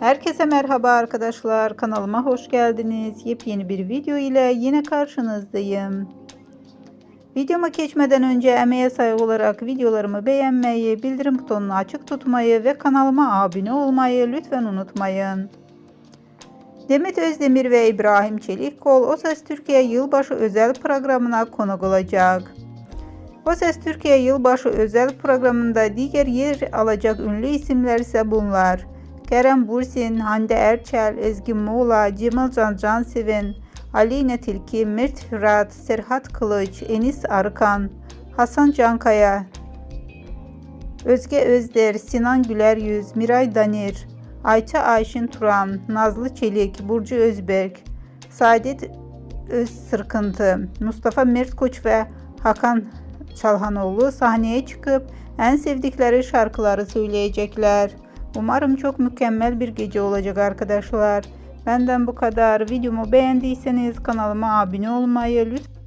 Herkese merhaba arkadaşlar. Kanalıma hoş geldiniz. Yepyeni bir video ile yine karşınızdayım. Videoma geçmeden önce emeğe saygı olarak videolarımı beğenmeyi, bildirim butonunu açık tutmayı ve kanalıma abone olmayı lütfen unutmayın. Demet Özdemir ve İbrahim Çelikkol O Ses Türkiye Yılbaşı özel programına konuk olacak. O Ses Türkiye Yılbaşı özel programında diğer yer alacak ünlü isimler ise bunlar. Kerem Bursin, Hande Erçel, Ezgi Muğla, Cemal Can Canseven, Aleyna Tilki, Mert Fırat, Serhat Kılıç, Enis Arkan, Hasan Cankaya, Özge Özder, Sinan Güler Yüz, Miray Danir, Ayça Ayşin Turan, Nazlı Çelik, Burcu Özberk, Saadet Özsırkıntı, Mustafa Mert Koç ve Hakan Çalhanoğlu sahneye çıkıp en sevdikleri şarkıları söyleyecekler. Umarım çok mükemmel bir gece olacak arkadaşlar. Benden bu kadar. Videomu beğendiyseniz kanalıma abone olmayı lütfen